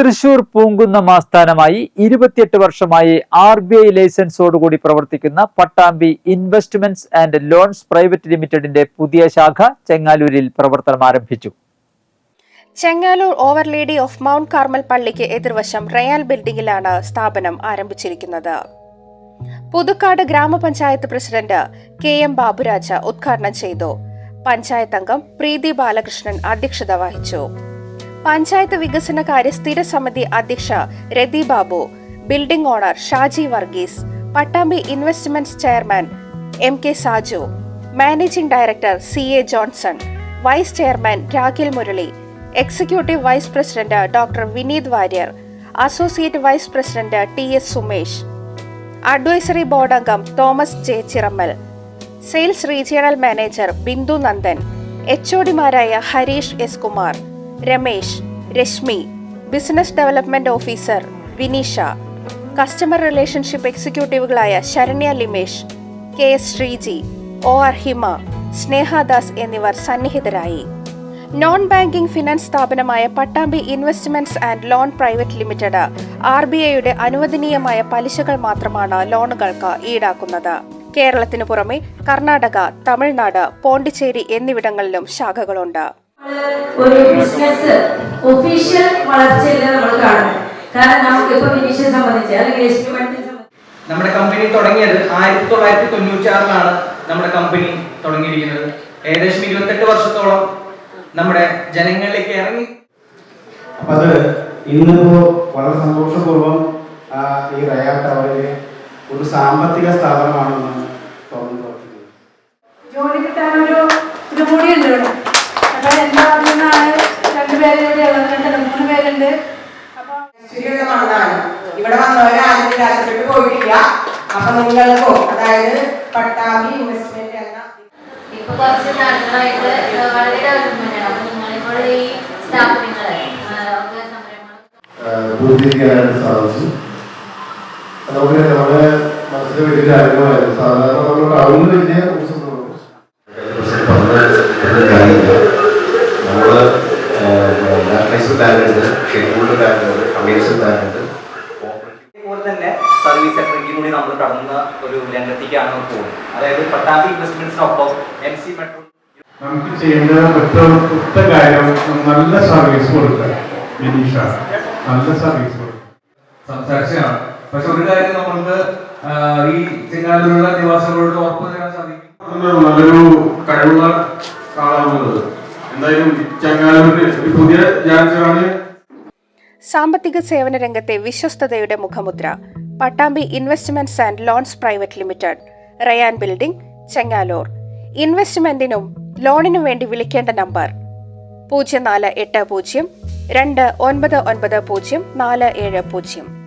തൃശൂർ പൂങ്കുന്നം ആസ്ഥാനമായി ഇരുപത്തിയെട്ട് വർഷമായി ആർ ബി ഐ ലൈസൻസോടുകൂടി പ്രവർത്തിക്കുന്ന Pattambi investments and loans private ലിമിറ്റഡിന്റെ പുതിയ ശാഖ ചെങ്ങാലൂരിൽ പ്രവർത്തനം ആരംഭിച്ചു. Chengaloor our lady of mount Carmel പള്ളിക്ക് എതിർവശം റയാൽ ബിൽഡിംഗിലാണ് സ്ഥാപനം ആരംഭിച്ചിരിക്കുന്നത്. പുതുക്കാട് ഗ്രാമപഞ്ചായത്ത് പ്രസിഡന്റ് കെ എം ബാബുരാജ ഉദ്ഘാടനം ചെയ്തു. പഞ്ചായത്ത് അംഗം പ്രീതി ബാലകൃഷ്ണൻ അധ്യക്ഷത വഹിച്ചു. പഞ്ചായത്ത് വികസന കാര്യ സ്ഥിര സമിതി അധ്യക്ഷ Rathi Babu building owner Shaji Varghese Pattambi investments chairman M K Saju managing director C A Johnson vice chairman Rakhil Murali executive vice president doctor Vineeth Warrier associate vice president T S Sumesh advisory board അംഗം Thomas J Chirammal sales regional manager Bindu Nandan H ഒഡിമാരായ Harish S Kumar Ramesh Reshmi business development officer Vineesha customer relationship എക്സിക്യൂട്ടീവുകളായ Saranya Limesh K S Sreeji O R Hima Snehadas എന്നിവർ സന്നിഹിതരായി. Non banking finance സ്ഥാപനമായ Pattambi investments and loan private limited R B ഐയുടെ അനുവദനീയമായ പലിശകൾ മാത്രമാണ് ലോണുകൾക്ക് ഈടാക്കുന്നത്. കേരളത്തിനു പുറമെ കർണാടക തമിഴ്നാട് പോണ്ടിച്ചേരി എന്നിവിടങ്ങളിലും ശാഖകളുണ്ട്. ഒരു ബിസിനസ് ഒഫീഷ്യൽ വളർച്ചയല്ല നമ്മൾ കാണുന്നത് കാരണം നമുക്ക് ഇപ്പൊ വിനീഷിനെ സംബന്ധിച്ച് അല്ലെങ്കിൽ നമ്മുടെ കമ്പനി തുടങ്ങിയത് ആയിരത്തി തൊള്ളായിരത്തി തൊണ്ണൂറ്റി ആറിലാണ് നമ്മുടെ കമ്പനി തുടങ്ങിയിരിക്കുന്നത്. ഏകദേശം ഇരുപത്തെട്ട് വർഷത്തോളം നമ്മുടെ ജനങ്ങളിലേക്ക് ഇറങ്ങി. അപ്പൊ അത് ഇന്നിപ്പോ വളരെ സന്തോഷപൂർവം ഈ റയാ ടവറിലെ ഒരു സാമ്പത്തിക സ്ഥാപനമാണെന്ന് മണ്ണാണ് ഇവിടെ വന്നവരാരും നിരാശപ്പെട്ടു പോയിട്ടില്ല. അപ്പൊ നിങ്ങൾക്കോ അതായത് പട്ടാമ്പി ഇൻവെസ്റ്റ്മെന്റ് എന്ന ഇപ്പൊ കുറച്ച് നാളുകളായിട്ട് വളരെ ഡെവലപ്മെന്റ് ആണ്. നിങ്ങളിപ്പോൾ ഈ സ്ഥാപനങ്ങളെ പൂർത്തീകരിക്കാനായിട്ട് സാധിച്ചു. നമുക്ക് നമ്മുടെ മനസ്സിൽ വലിയ കാര്യങ്ങളായിരുന്നു. സാധാരണ നമ്മൾ ടൗണിൽ വലിയ നമ്മൾ ബാങ്ക് തന്നെ സർവീസ് സെക്ടറിലേക്ക് കൂടി നമ്മൾ കടന്ന ഒരു രംഗത്തേക്കാണ് പോകുന്നത്. അതായത് പട്ടാമ്പി ഇൻവെസ്റ്റ്മെന്റ്സിനൊപ്പം എം സി മെട്രോ നമുക്ക് ചെയ്യേണ്ട ഒറ്റ കാര്യം നല്ല സർവീസ് കൊടുക്കുക. നല്ല സർവീസ് കൊടുക്കുക. സംസാരിച്ചതാണ്. പക്ഷെ ഒരു കാര്യം നമ്മൾക്ക് ഈ ചെങ്ങാലൂരുള്ള നിവാസികളോട് ഉറപ്പ് തരാൻ സാധിക്കും. നല്ലൊരു കഴിവുള്ള ആളാണുള്ളത്. എന്തായാലും ചെങ്ങാലൂരിന് ഒരു പുതിയ ജാൻസറാണ് സാമ്പത്തിക സേവന രംഗത്തെ വിശ്വസ്തതയുടെ മുഖമുദ്ര Pattambi investments and loans private limited Rayan building Chengaloor ഇൻവെസ്റ്റ്മെന്റിനും ലോണിനും വേണ്ടി വിളിക്കേണ്ട നമ്പർ പൂജ്യം നാല് എട്ട് പൂജ്യം രണ്ട് ഒൻപത് ഒൻപത് പൂജ്യം നാല് ഏഴ് പൂജ്യം.